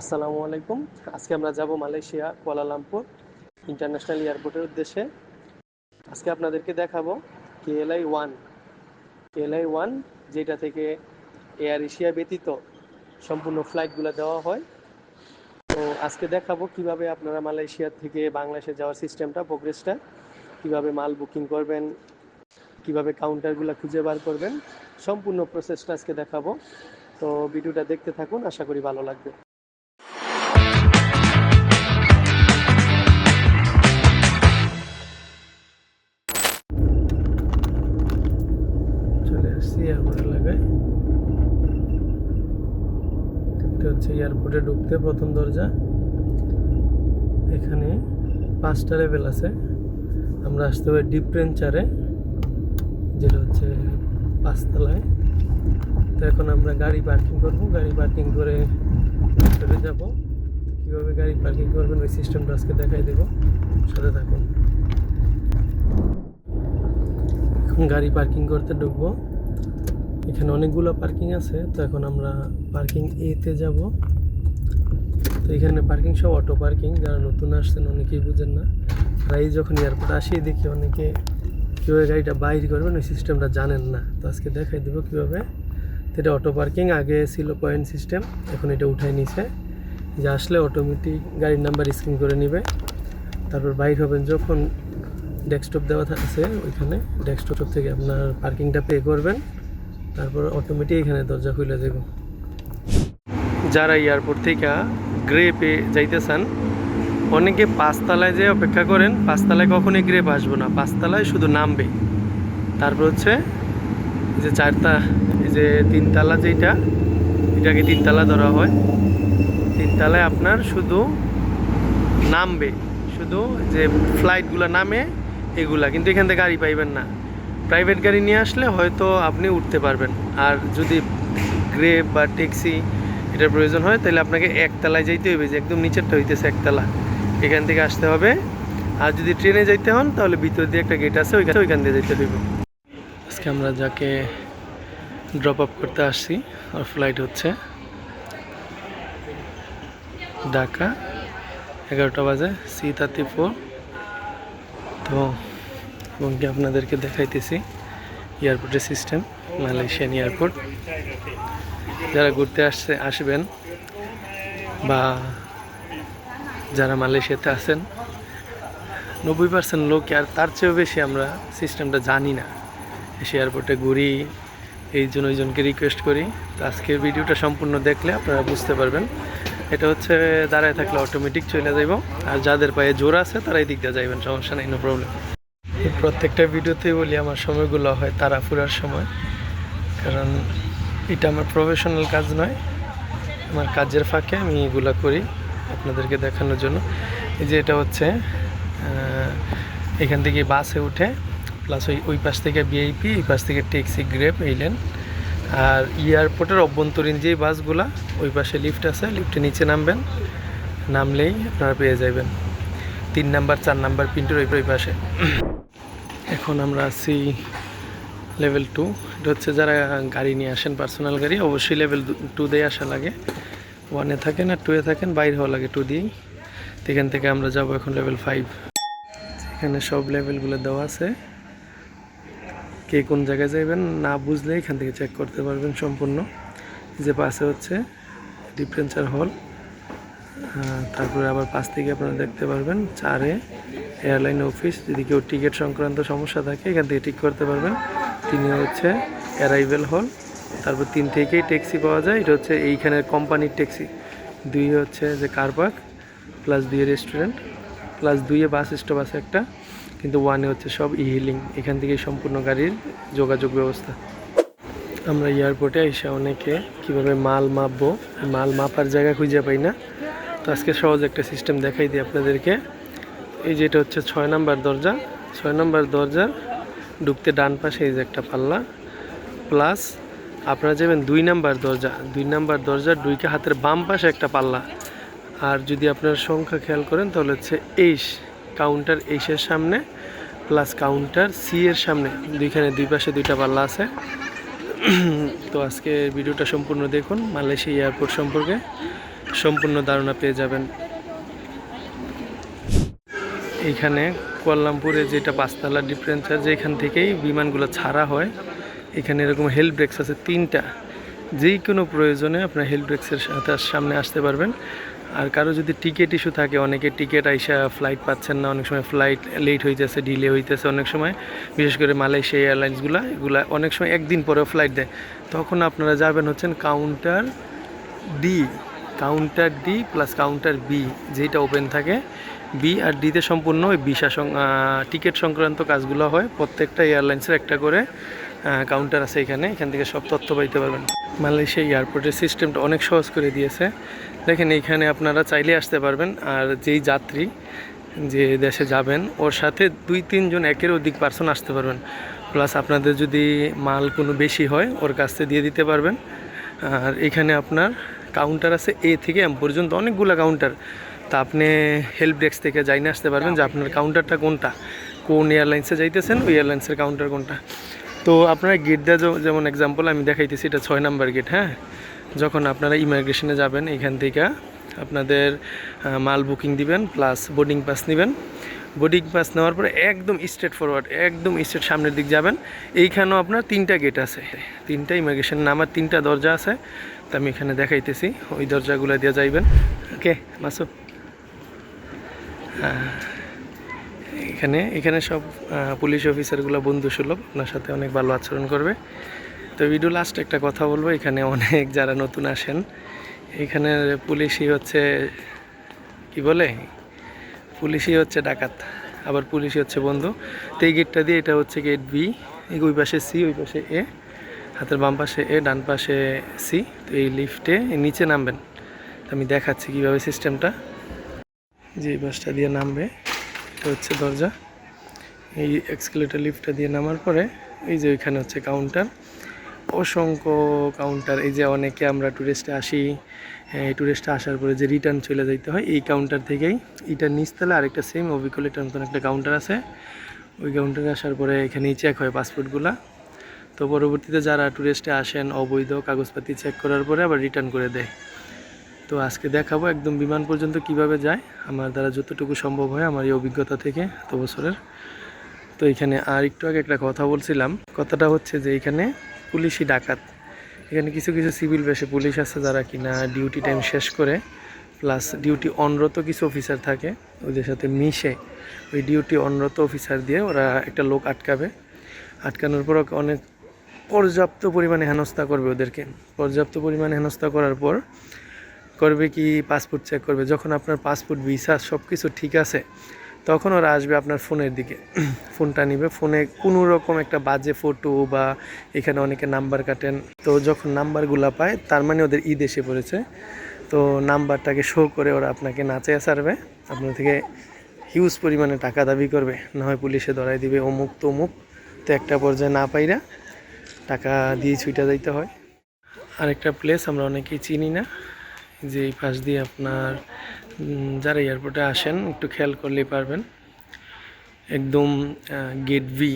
আসসালামু আলাইকুম। আজকে আমরা যাব মালয়েশিয়া, কুয়ালালামপুর ইন্টারন্যাশনাল এয়ারপোর্টের উদ্দেশ্যে। আজকে আপনাদেরকে দেখাবো কেএলআই ওয়ান। কেএলআই ওয়ান, যেটা থেকে এয়ার এশিয়া ব্যতীত সম্পূর্ণ ফ্লাইটগুলো দেওয়া হয়। তো আজকে দেখাবো কীভাবে আপনারা মালয়েশিয়া থেকে বাংলাদেশে যাওয়ার সিস্টেমটা, প্রোগ্রেসটা, কীভাবে মাল বুকিং করবেন, কীভাবে কাউন্টারগুলো খুঁজে বার করবেন, সম্পূর্ণ প্রসেসটা আজকে দেখাবো। তো ভিডিওটা দেখতে থাকুন, আশা করি ভালো লাগবে। হচ্ছে এয়ারপোর্টে ঢুকতে প্রথম দরজা। এখানে পাঁচটা লেভেল আছে। আমরা আসতে হবে ডিফারেন্সারে যেটা হচ্ছে পাঁচতলায়। তো এখন আমরা গাড়ি পার্কিং করব। গাড়ি পার্কিং করে ভিতরে যাব। কীভাবে গাড়ি পার্কিং করবেন ওই সিস্টেমটা আজকে দেখাই দেবো। সাথে থাকুন। এখন গাড়ি পার্কিং করতে ঢুকবো। এখানে অনেকগুলো পার্কিং আছে, তো এখন আমরা পার্কিং এতে যাব। তো এখানে পার্কিং সব অটো পার্কিং, যারা নতুন আসছেন অনেকেই বুঝেন না। প্রায় যখন এয়ারপোর্ট আসি, দেখি অনেকে কীভাবে গাড়িটা বাইর করবেন, ওই সিস্টেমটা জানেন না। তো আজকে দেখাই দেবো কীভাবে। তো এটা অটো পার্কিং, আগে ছিল পয়েন্ট সিস্টেম এখন এটা উঠাই নিছে। যে আসলে অটোমেটিক গাড়ির নাম্বার স্ক্রিন করে নেবে। তারপর বাইর হবেন যখন ডেস্কটপ দেওয়া আছে ওইখানে ডেস্কটপ থেকে আপনার পার্কিংটা পে করবেন। তারপর অটোমেটিক এখানে দরজা খুলে দেব। যারা এয়ারপোর্ট থেকে গ্রেপে যাইতেছেন, অনেকে পাঁচতলায় যে অপেক্ষা করেন, পাঁচতলায় কখনোই গ্রেপ আসব না, পাঁচতলায় শুধু নামবে। তারপর হচ্ছে যে চারটা এই যে তিনতলা যেটা এটাকে তিনতলা ধরা হয়। তিনতলায় আপনার শুধু নামবে, শুধু যে ফ্লাইটগুলো নামে, এগুলা, কিন্তু এখান থেকে গাড়ি পাইবেন না। প্রাইভেট গাড়ি নিয়ে আসলে হয়তো আপনি উঠতে পারবেন। আর যদি গ্রেপ বা ট্যাক্সি এটার প্রয়োজন হয়, তাহলে আপনাকে একতলায় যাইতে হবে যে একদম নিচেরটা হইতেছে একতলা। এখান থেকে আসতে হবে। আর যদি ট্রেনে যাইতে হন, তাহলে ভিতর দিয়ে একটা গেট আছে, ওইখানে ওইখান দিয়ে যেতে হইব। আজকে আমরা যাকে ড্রপ আপ করতে আসছি আর ফ্লাইট হচ্ছে ঢাকা এগারোটা বাজে সি থার্টি ফোর তো এবং কি আপনাদেরকে দেখাইতেছি এয়ারপোর্টের সিস্টেম, মালয়েশিয়ান এয়ারপোর্ট। যারা ঘুরতে আসছে, আসবেন বা যারা মালয়েশিয়াতে আছেন, নব্বই পার্সেন্ট লোক আর তার চেয়েও বেশি আমরা সিস্টেমটা জানি না। এসে এয়ারপোর্টে ঘুরি, এই জন্য ওই জনকে রিকোয়েস্ট করি। তো আজকের ভিডিওটা সম্পূর্ণ দেখলে আপনারা বুঝতে পারবেন। এটা হচ্ছে দাঁড়ায় থাকলে অটোমেটিক চলে যাইব। আর যাদের পায়ে জোর আছে, তারা এই দিক দিয়ে যাইবেন, সমস্যা নেই নো প্রবলেম প্রত্যেকটা ভিডিওতেই বলি, আমার সময়গুলো হয় তারা ফুরার সময়। কারণ এটা আমার প্রফেশনাল কাজ নয়, আমার কাজের ফাঁকে আমি এগুলো করি আপনাদেরকে দেখানোর জন্য। এই যে এটা হচ্ছে এখান থেকে বাসে উঠে প্লাস ওই ওই পাশ থেকে বিআইপি এই পাশ থেকে ট্যাক্সি গ্রেপ এইলেন আর এয়ারপোর্টের অভ্যন্তরীণ যেই বাসগুলা, ওই পাশে লিফট আছে লিফটে নিচে নামবেন, নামলেই আপনারা পেয়ে যাবেন তিন নাম্বার, চার নাম্বার পিন্টুর ওই পাশে। এখন আমরা আছি লেভেল টু এটা হচ্ছে যারা গাড়ি নিয়ে আসেন পার্সোনাল গাড়ি, অবশ্যই লেভেল টু দিয়ে আসা লাগে। ওয়ানে থাকেন আর টুয়ে থাকেন, বাইরে হওয়া লাগে টু দিয়েই। এখান থেকে আমরা যাব এখন লেভেল ফাইভ এখানে সব লেভেলগুলো দেওয়া আছে। কে কোন জায়গায় যাবেন না বুঝলে এখান থেকে চেক করতে পারবেন সম্পূর্ণ। যে পাশে হচ্ছে ডিফারেন্সার হল তারপরে আবার পাশ থেকে আপনারা দেখতে পারবেন চারে এয়ারলাইন অফিস যদি কেউ টিকিট সংক্রান্ত সমস্যা থাকে, এখান থেকে ঠিক করতে পারবেন। তিনি হচ্ছে অ্যারাইভেল হল তারপর তিন থেকেই ট্যাক্সি পাওয়া যায়। এটা হচ্ছে এইখানের কোম্পানির ট্যাক্সি দুই হচ্ছে যে কার পার্ক প্লাস দুই রেস্টুরেন্ট প্লাস দুইয়ে বাস স্টপ আছে একটা। কিন্তু ওয়ানে হচ্ছে সব ই হিলিং এখান থেকে সম্পূর্ণ গাড়ির যোগাযোগ ব্যবস্থা। আমরা এয়ারপোর্টে এসে অনেকে কীভাবে মাল মাপবো, মাল মাপার জায়গা খুঁজে পাই না। তো আজকে সহজ একটা সিস্টেম দেখাই দিই আপনাদেরকে। এই যেটা হচ্ছে ছয় নাম্বার দরজা। ছয় নাম্বার দরজার ঢুকতে ডান পাশে এই যে একটা পাল্লা। প্লাস আপনারা যাবেন দুই নাম্বার দরজা। দুই নাম্বার দরজার দুইকে হাতের বাম পাশে একটা পাল্লা। আর যদি আপনার সংখ্যা খেয়াল করেন, তাহলে হচ্ছে এইস কাউন্টার এইসের সামনে প্লাস কাউন্টার সি এর সামনে। দুইখানে দুই পাশে দুইটা পাল্লা আছে। তো আজকে ভিডিওটা সম্পূর্ণ দেখুন, মালয়েশিয়া এয়ারপোর্ট সম্পর্কে। সম্পূর্ণ ধারণা পেয়ে যাবেন। এইখানে কোয়ালামপুরে যেটা পাঁচতলা ডিফারেন্সার যেখান থেকেই বিমানগুলো ছাড়া হয়, এখানে এরকম হেল্প ডেস্ক আছে তিনটা। যেই কোনো প্রয়োজনে আপনার হেল্প ডেস্কের সাথে সামনে আসতে পারবেন। আর কারও যদি টিকিট ইস্যু থাকে, অনেকে টিকিট আইসা ফ্লাইট পাচ্ছেন না, অনেক সময় ফ্লাইট লেট হইতেছে ডিলে হইতেছে অনেক সময়। বিশেষ করে মালয়েশিয়া এয়ারলাইন্সগুলো এগুলা অনেক সময় একদিন পরেও ফ্লাইট দেয়। তখন আপনারা যাবেন হচ্ছেন counter D counter D plus counter B যেটা ওপেন থাকে বি আর ডিতে সম্পূর্ণ ওই ভিসা টিকিট সংক্রান্ত কাজগুলো হয়। প্রত্যেকটা এয়ারলাইন্সের একটা করে কাউন্টার আছে এখানে, এখান থেকে সব তথ্য পাইতে পারবেন। মালয়েশিয়া এয়ারপোর্টের সিস্টেমটা অনেক সহজ করে দিয়েছে। দেখেন এইখানে আপনারা চাইলে আসতে পারবেন, আর যেই যাত্রী যে দেশে যাবেন, ওর সাথে দুই তিনজন একের অধিক পার্সন আসতে পারবেন। প্লাস আপনাদের যদি মাল কোনো বেশি হয়, ওর কাছ দিয়ে দিতে পারবেন। আর এখানে আপনার কাউন্টার আছে এ থেকে এম পর্যন্ত অনেকগুলো কাউন্টার তা আপনি হেল্প ডেস্ক থেকে যাই না আসতে পারবেন যে আপনার কাউন্টারটা কোনটা, কোন এয়ারলাইন্সে যাইতেছেন, ওই এয়ারলাইন্সের কাউন্টার কোনটা। তো আপনারা গেট দেওয়া যেমন এক্সাম্পল আমি দেখাইতেছি, এটা ছয় নাম্বার গেট হ্যাঁ? যখন আপনারা ইমিগ্রেশনে যাবেন এখান থেকে আপনাদের মাল বুকিং দিবেন প্লাস বোর্ডিং পাস নেবেন। বোর্ডিং পাস নেওয়ার পরে একদম স্ট্রেট ফরওয়ার্ড একদম স্ট্রেট সামনের দিক যাবেন। এইখানেও আপনার তিনটা গেট আছে। তিনটা ইমিগ্রেশন নামার তিনটা দরজা আছে। তা আমি এখানে দেখাইতেছি। ওই দরজাগুলো দিয়ে যাইবেন। ওকে মাসু এখানে এখানে সব পুলিশ অফিসারগুলো বন্ধু সুলভ আপনার সাথে অনেক ভালো আচরণ করবে। তো ভিডিও লাস্ট একটা কথা বলব। এখানে অনেক যারা নতুন আসেন, এখানে পুলিশই হচ্ছে, কি বলে? পুলিশই হচ্ছে ডাকাত। আবার পুলিশই হচ্ছে বন্ধু। তো এই গেটটা দিয়ে এটা হচ্ছে গেট বি ওই পাশে সি ওই পাশে এ হাতের বাম পাশে এ, ডান পাশে সি, তো এই লিফটে নিচে নামবেন। আমি দেখাচ্ছি কীভাবে সিস্টেমটা। যে বাসটা দিয়ে নামবে, এটা হচ্ছে দরজা। এই এক্সকেলেটর লিফটটা দিয়ে নামার পরে, এই যে ওইখানে হচ্ছে কাউন্টার। অসংখ্য কাউন্টার, এই যে অনেকে আমরা ট্যুরিস্টে আসি ট্যুরিস্টে আসার পরে যে রিটার্ন চলে যাইতে হয়, এই কাউন্টার থেকেই। এটার নিচতলা আরেকটা সেম অবিকলেটার মতন একটা কাউন্টার আছে। ওই কাউন্টারে আসার পরে এখানেই চেক হয় পাসপোর্টগুলা তো পরবর্তীতে যারা ট্যুরিস্টে আসেন, অবৈধ কাগজপাতি চেক করার পরে আবার রিটার্ন করে দেয়। তো আজকে দেখাবো একদম বিমান পর্যন্ত কীভাবে যায়। আমার দ্বারা যতটুকু সম্ভব হয় আমার এই অভিজ্ঞতা থেকে এত বছরের। তো এখানে আর একটু আগে একটা কথা বলছিলাম। কথাটা হচ্ছে যে এখানে পুলিশই ডাকাত। এখানে কিছু কিছু সিভিল বেশে পুলিশ আছে যারা কিনা ডিউটি টাইম শেষ করে প্লাস ডিউটি অনরত কিছু অফিসার থাকে, ওদের সাথে মিশে ওই ডিউটি অনরত অফিসার দিয়ে ওরা একটা লোক আটকাবে। আটকানোর পর অনেক পর্যাপ্ত পরিমাণে হেনস্থা করবে ওদেরকে। পর্যাপ্ত পরিমাণে হেনস্থা করার পর করবে কি পাসপোর্ট চেক করবে। যখন আপনার পাসপোর্ট, ভিসা সব কিছু ঠিক আছে, তখন ওরা আসবে আপনার ফোনের দিকে। ফোনটা নিবে। ফোনে কোনো রকম একটা বাজে ফটো বা এখানে অনেকে নাম্বার কাটেন। তো যখন নাম্বারগুলো পায়, তার মানে ওদের ঈদ এসে পড়েছে। তো নাম্বারটাকে শো করে ওরা আপনাকে নাচে সারবে আপনার থেকে হিউজ পরিমাণে টাকা দাবি করবে। না হয় পুলিশে ধরাই দিবে। অমুক তমুক। তো একটা পর্যায়ে না পাইরা টাকা দিয়ে ছুটে যাইতে হয়। আরেকটা প্লেস আমরা অনেকেই চিনি না, যে এই পাশ দিয়ে আপনার যারা এয়ারপোর্টে আসেন, একটু খেয়াল করলেই পারবেন। একদম গেট ভি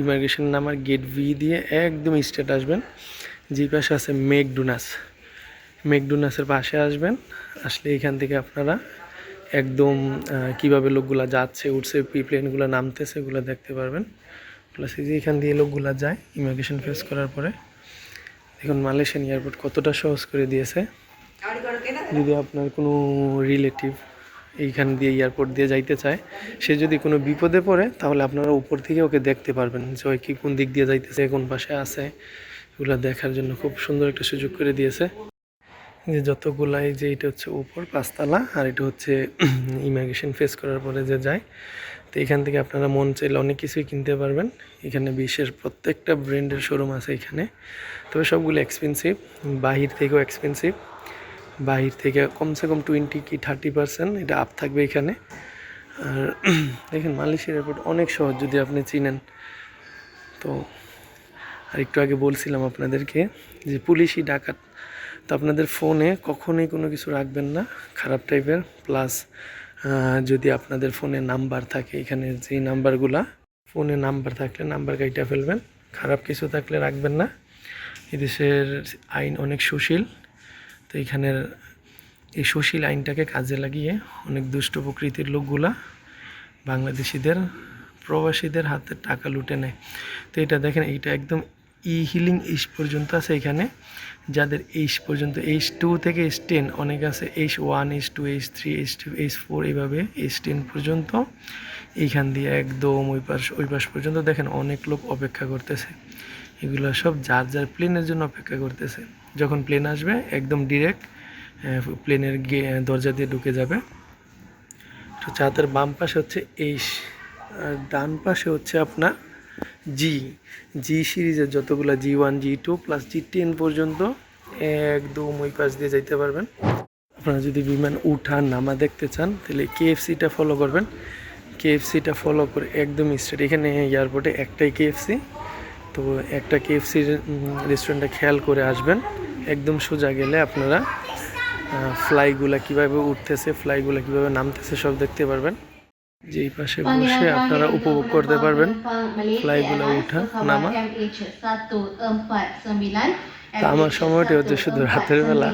ইমিগ্রেশন নামার গেট ভি দিয়ে একদম স্টেট আসবেন। যে পাশে আছে মেকডোনাস, মেকডোনাসের পাশে আসবেন। আসলে এখান থেকে আপনারা একদম কীভাবে লোকগুলা যাচ্ছে, উঠছে প্লেনগুলো নামতেছে, এগুলো দেখতে পারবেন। প্লাস এই যে এখান দিয়ে লোকগুলা যায় ইমিগ্রেশন ফেস করার পরে, দেখুন মালয়েশিয়ান এয়ারপোর্ট কতটা সহজ করে দিয়েছে। যদি আপনার কোনো রিলেটিভ এইখান দিয়ে এয়ারপোর্ট দিয়ে যাইতে চায়, সে যদি কোনো বিপদে পড়ে, তাহলে আপনারা উপর থেকে ওকে দেখতে পারবেন যে ওই কি কোন দিক দিয়ে যাইতেছে, কোন পাশে আছে। এগুলো দেখার জন্য খুব সুন্দর একটা সুযোগ করে দিয়েছে। যে যতগুলাই যে এটা হচ্ছে উপর পাঁচতলা, আর এটা হচ্ছে ইমিগ্রেশন ফেস করার পরে যে যায় তো এখান থেকে আপনারা মন চাইলে অনেক কিছুই কিনতে পারবেন। এখানে বিশ্বের প্রত্যেকটা ব্র্যান্ডের শোরুম আছে এখানে। তবে সবগুলো এক্সপেন্সিভ বাহির থেকেও এক্সপেন্সিভ বাহির থেকে কমসে কম টোয়েন্টি কি থার্টি পার্সেন্ট এটা আপ থাকবে এখানে। আর দেখেন মালয়েশিয়া এয়ারপোর্ট অনেক সহজ যদি আপনি চিনেন। তো আর একটু আগে বলছিলাম আপনাদেরকে যে পুলিশই ডাকাত, তো আপনাদের ফোনে কখনোই কোনো কিছু রাখবেন না। খারাপ টাইপের প্লাস যদি আপনাদের ফোনে নাম্বার থাকে, এখানে যে নাম্বারগুলা, ফোনে নাম্বার থাকলে নাম্বার কাইটা ফেলবেন। খারাপ কিছু থাকলে রাখবেন না। এদেশের আইন অনেক সুশীল। তো এখানের এই সুশীল আইনটাকে কাজে লাগিয়ে অনেক দুষ্ট প্রকৃতির লোকগুলা বাংলাদেশিদের, প্রবাসীদের হাতে টাকা লুটে নেয়। তো এটা দেখেন, এইটা একদম ই হিলিং এইচ পর্যন্ত আছে এখানে। যাদের এইচ পর্যন্ত এইচ টু থেকে এইচ টেন অনেক আছে H one H two H three H two H four এইভাবে এইচ টেন পর্যন্ত। এইখান দিয়ে একদম ওই পাশ ওই পাশ পর্যন্ত দেখেন অনেক লোক অপেক্ষা করতেছে। এগুলো সব যার যার প্লেনের জন্য অপেক্ষা করতেছে। যখন প্লেন আসবে, একদম ডিরেক্ট প্লেনের গে দরজা দিয়ে ঢুকে যাবে। তো চাঁদের বাম পাশে হচ্ছে এইচ আর ডান পাশে হচ্ছে আপনার জি জি সিরিজের যতগুলো G one G two plus G ten পর্যন্ত একদম ওই পাশ দিয়ে যাইতে পারবেন। আপনারা যদি বিমান উঠা নামা দেখতে চান, তাহলে কেএফসিটা ফলো করবেন। কেএফসিটা ফলো করে একদম স্ট্রেট এখানে এয়ারপোর্টে একটাই কেএফসি তো একটা কেএফসির রেস্টুরেন্টটা খেয়াল করে আসবেন। একদম সোজা গেলে আপনারা ফ্লাইগুলা কীভাবে উঠতেছে ফ্লাইগুলা কীভাবে নামতেছে সব দেখতে পারবেন। যেই পাশে বসে আপনারা উপভোগ করতে পারবেন। ফ্লাইগুলো উঠা নামা। তা আমার সময়টা হচ্ছে শুধু রাতের বেলা।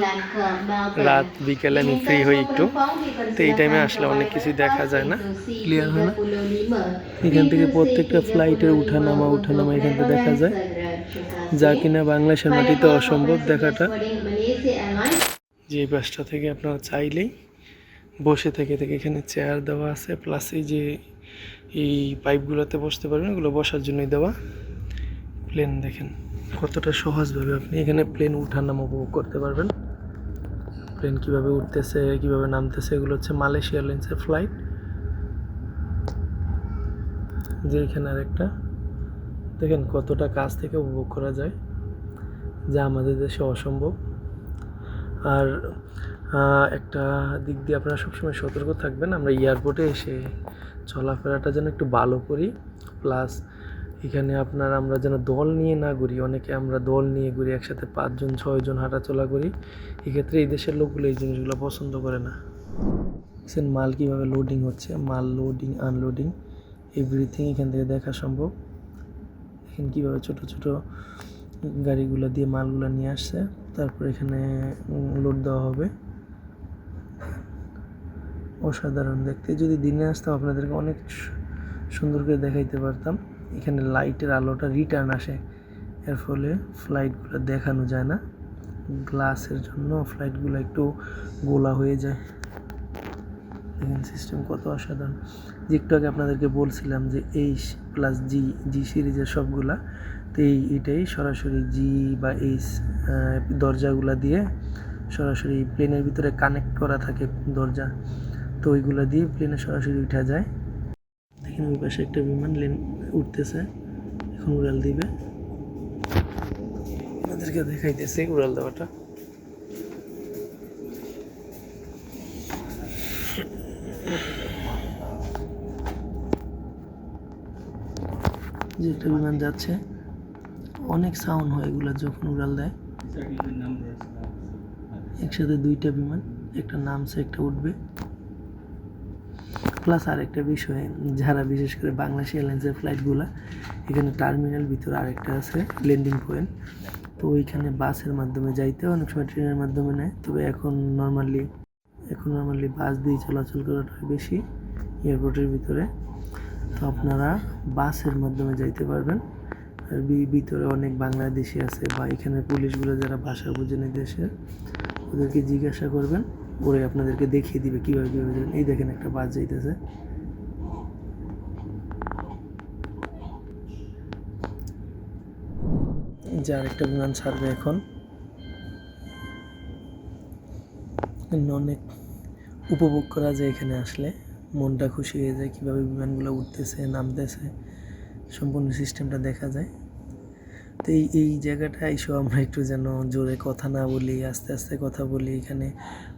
রাত বিকেলে আমি ফ্রি হই একটু। তো এই টাইমে আসলে অনেক কিছু দেখা যায় না। ক্লিয়ার হয় না? এখান থেকে প্রত্যেকটা ফ্লাইটের উঠা নামা উঠা নামা এখান থেকে দেখা যায়। যা কিনা বাংলাদেশের মাটিতে অসম্ভব দেখাটা। যে এই বাসটা থেকে আপনারা চাইলেই বসে থেকে থেকে এখানে চেয়ার দেওয়া আছে প্লাস এই যে এই পাইপগুলোতে বসতে পারবেন এগুলো বসার জন্যই দেওয়া। প্লেন দেখেন কতটা সহজভাবে আপনি এখানে প্লেন উঠানামা উপভোগ করতে পারবেন। প্লেন কীভাবে উঠতেছে, কীভাবে নামতেছে, এগুলো হচ্ছে মালয়েশিয়া এয়ারলাইন্সের ফ্লাইট যে এখানে আরেকটা। দেখেন কতটা কাছ থেকে উপভোগ করা যায়, যা আমাদের দেশে অসম্ভব। আর একটা দিক দিয়ে আপনারা সবসময় সতর্ক থাকবেন। আমরা এয়ারপোর্টে এসে চলাফেরাটা যেন একটু ভালো করি। প্লাস এখানে আপনার আমরা যেন দল নিয়ে না ঘুরি, অনেকে আমরা দল নিয়ে ঘুরি, একসাথে পাঁচজন, ছয়জন হাঁটাচলা করি। এক্ষেত্রে এই দেশের লোকগুলো এই জিনিসগুলো পছন্দ করে না। দেখছেন মাল কীভাবে লোডিং হচ্ছে? মাল লোডিং আনলোডিং এভরিথিং এখান থেকে দেখা সম্ভব। দেখেন কীভাবে ছোট ছোট গাড়িগুলো দিয়ে মালগুলো নিয়ে আসছে। তারপর এখানে লোড দেওয়া হবে। অসাধারণ দেখতে। যদি দিনে আসতাম, আপনাদেরকে অনেক সুন্দর করে দেখাইতে পারতাম। এখানে লাইটের আলোটা রিটার্ন আসে, এর ফলে ফ্লাইটগুলো দেখানো যায় না। গ্লাসের জন্য ফ্লাইটগুলো একটু গোলা হয়ে যায়। দেখেন, সিস্টেম কত অসাধারণ। যে একটু আগে আপনাদেরকে বলছিলাম যে এইচ প্লাস জি জি সিরিজের সবগুলা, তো এই এটাই সরাসরি জি বা এইচ দরজাগুলা দিয়ে সরাসরি প্লেনের ভিতরে কানেক্ট করা থাকে দরজা। তো ওইগুলো দিয়ে প্লেনে সরাসরি উঠা যায়। দেখেন ওই পাশে একটা বিমান লেন উঠতেছে, এখন উড়াল দিবে। আপনাদেরকে দেখাইতেছে উড়াল দেওয়াটা। যে একটা বিমান যাচ্ছে, অনেক সাউন্ড হয় এগুলো যখন উড়াল দেয়। একসাথে দুইটা বিমান, একটা নামছে, একটা উঠবে। প্লাস আরেকটা বিষয়, যারা বিশেষ করে বাংলাদেশ এয়ারলাইন্সের ফ্লাইটগুলো, এখানে টার্মিনাল ভিতরে আরেকটা আছে ল্যান্ডিং পয়েন্ট তো ওইখানে বাসের মাধ্যমে যাইতে অনেক সময় ট্রেনের মাধ্যমে নেয়। তবে এখন নর্মালি এখন নর্মালি বাস দিয়ে চলাচল করাটা বেশি, এয়ারপোর্টের ভিতরে। তো আপনারা বাসের মাধ্যমে যাইতে পারবেন। আর ভিতরে অনেক বাংলাদেশি আছে বা এখানে পুলিশগুলো যারা ভাষা বুঝে এই দেশের, ওদেরকে জিজ্ঞাসা করবেন। ওরে আপনাদেরকে দেখিয়ে দিবে কীভাবে কীভাবে যাবেন। এই দেখেন একটা বাস যাইতেছে। এই যে আরেকটা বিমান ছাড়বে এখন। অনেক উপভোগ করা যায় এখানে আসলে মনটা খুশি হয়ে যায় কীভাবে বিমানগুলো উঠতেছে, নামতেছে, সম্পূর্ণ সিস্টেমটা দেখা যায়। তো এই এই জায়গাটা এসব আমরা একটু যেন জোরে কথা না বলি, আস্তে আস্তে কথা বলি এখানে।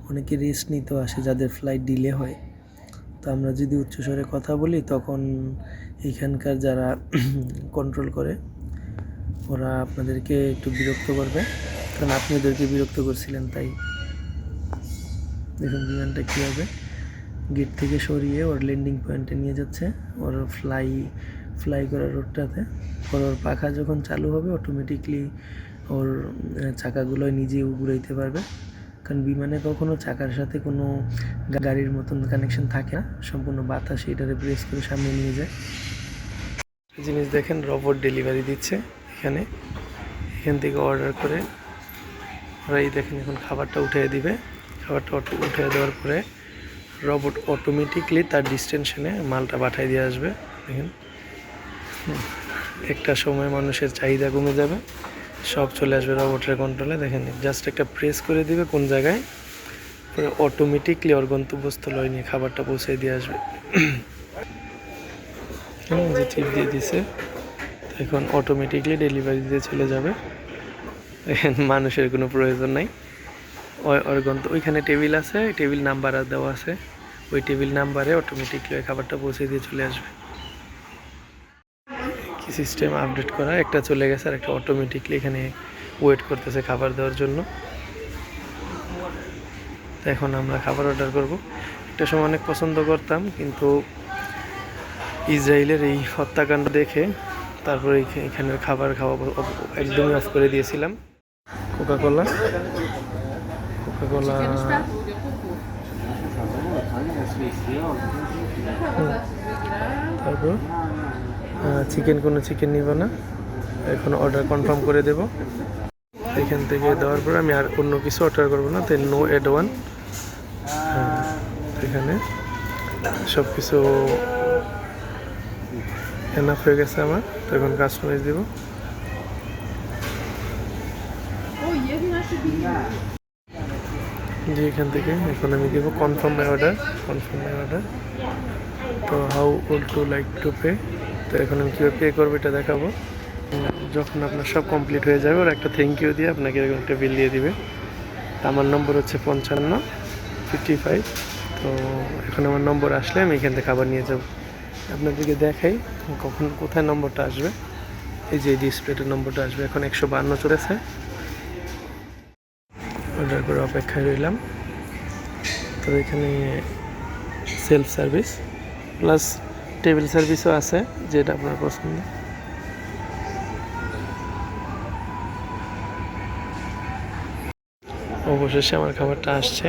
অনেকে রেস্ট নিতেও আসে যাদের ফ্লাইট ডিলে হয়। তো আমরা যদি উচ্চস্বরে কথা বলি তখন এখানকার যারা কন্ট্রোল করে ওরা আপনাদেরকে একটু বিরক্ত করবে। কারণ আপনি ওদেরকে বিরক্ত করছিলেন তাই। দেখুন বিমানটা কী হবে। গেট থেকে সরিয়ে ওর ল্যান্ডিং পয়েন্টে নিয়ে যাচ্ছে। ওর ফ্লাই ফ্লাই করার রোডটাতে ওর ওর পাখা যখন চালু হবে অটোমেটিকলি ওর আহ, চাকাগুলো নিজে ঘুরাইতে পারবে। কারণ বিমানে কখনো চাকার সাথে কোনো গাড়ির মতন কানেকশন থাকে না। সম্পূর্ণ বাতাস এটারে প্রেস করে সামনে নিয়ে যায়। জিনিস দেখেন রবট ডেলিভারি দিচ্ছে এখানে। এখান থেকে অর্ডার করে ওরা এই দেখেন এখন খাবারটা উঠিয়ে দিবে। খাবারটা উঠিয়ে দেওয়ার পরে রবট অটোমেটিকলি তার ডিস্টেনশনে মালটা পাঠিয়ে দিয়ে আসবে। দেখেন। একটা সময় মানুষের চাহিদা কমে যাবে। সব চলে আসবে রবটের কন্ট্রোলে দেখেন জাস্ট একটা প্রেস করে দিবে কোন জায়গায়। পরে অটোমেটিকলি ওর গন্তব্যস্থল নিয়ে খাবারটা পৌঁছে দিয়ে আসবে। হুম, যে চিপ দিয়ে দিছে। এখন অটোমেটিকলি ডেলিভারি দিয়ে চলে যাবে। দেখেন মানুষের কোনো প্রয়োজন নাই। ওই- ওর গন্ত ওইখানে টেবিল আছে টেবিল নাম্বার দেওয়া আছে। ওই টেবিল নাম্বারে অটোমেটিকলি ওই খাবারটা পৌঁছে দিয়ে চলে আসবে। সিস্টেম আপডেট করা, একটা চলে গেছে আর একটা অটোমেটিকলি এখানে ওয়েট করতেছে খাবার দেওয়ার জন্য। এখন আমরা খাবার অর্ডার করব। একটা সময় অনেক পছন্দ করতাম, কিন্তু ইসরায়েলের এই হত্যাকাণ্ড দেখে তারপরে এখানের খাবার খাওয়া একদমই অফ করে দিয়েছিলাম। কোকা কোলা কোকা কোলা তারপর? চিকেন কোনো চিকেন নিব না। এখন অর্ডার কনফার্ম করে দেব। এখান থেকে দেওয়ার পর আমি আর অন্য কিছু অর্ডার করব না, তাই নো এড ওয়ান এখানে সব কিছু এনাফ হয়ে গেছে আমার, তো এখন কাস্টমাইজ দিব। যে এখান থেকে এখন আমি দিব confirm my order confirm my order তো how would to like to pay তো এখন আমি কীভাবে পে করব এটা দেখাবো। যখন আপনার সব কমপ্লিট হয়ে যাবে, ওরা একটা থ্যাংক ইউ দিয়ে আপনাকে এরকম একটা বিল দিয়ে দিবে। আমার নম্বর হচ্ছে পঞ্চান্ন ফিফটি ফাইভ তো এখন আমার নম্বর আসলে আমি এখান থেকে খাবার নিয়ে যাব। আপনাদেরকে দেখাই কখন, কোথায় নম্বরটা আসবে। এই যে ডিসপ্লেটার নম্বরটা আসবে, এখন একশো বান্ন চলেছে। অর্ডার করে অপেক্ষায় রইলাম। তো এখানে সেলফ সার্ভিস প্লাস টেবিল সার্ভিসও আছে, যেটা আপনার পছন্দ। অবশেষে আমার খাবারটা আসছে।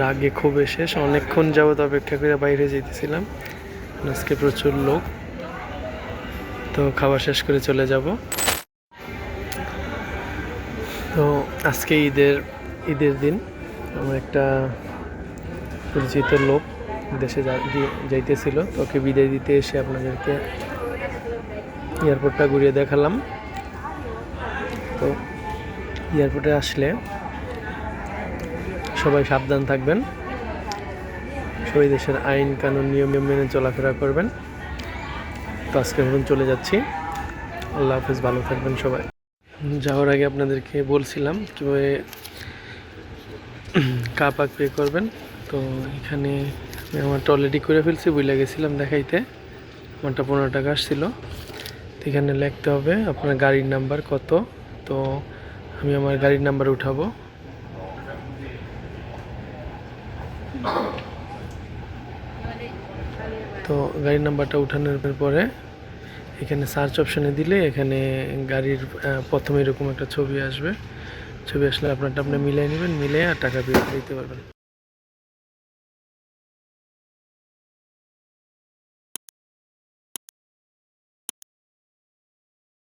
রাগে খুব শেষ অনেকক্ষণ যাবত অপেক্ষা করে বাইরে যেতেছিলাম। আজকে প্রচুর লোক। তো খাবার শেষ করে চলে যাব। তো আজকে ঈদের ঈদের দিন। আমার একটা পরিচিত লোক দেশে যাইতেছিল, তো ওকে বিদায় দিতে এসে আপনাদেরকে এয়ারপোর্টটা ঘুরিয়ে দেখালাম। তো এয়ারপোর্টে আসলে সবাই সাবধান থাকবেন। সবাই দেশের আইন, কানুন, নিয়ম মেনে চলাফেরা করবেন। তো আজকে এখন চলে যাচ্ছি। আল্লাহ হাফিজ, ভালো থাকবেন সবাই। যাওয়ার আগে আপনাদেরকে বলছিলাম কীভাবে কাপাক পে করবেন। তো এখানে আমারটা অলরেডি করে ফেলছি বুঝলে গেছিলাম দেখাইতে। আমারটা পনেরো টাকা আসছিল। এখানে লিখতে হবে আপনার গাড়ির নাম্বার কত। তো আমি আমার গাড়ির নাম্বার উঠাবো। তো গাড়ির নাম্বারটা উঠানোর পরে এখানে সার্চ অপশানে দিলে এখানে গাড়ির প্রথমে এরকম একটা ছবি আসবে। ছবি আসলে আপনারটা আপনি মিলাই নেবেন, মিলে আর টাকা পে দিতে পারবেন।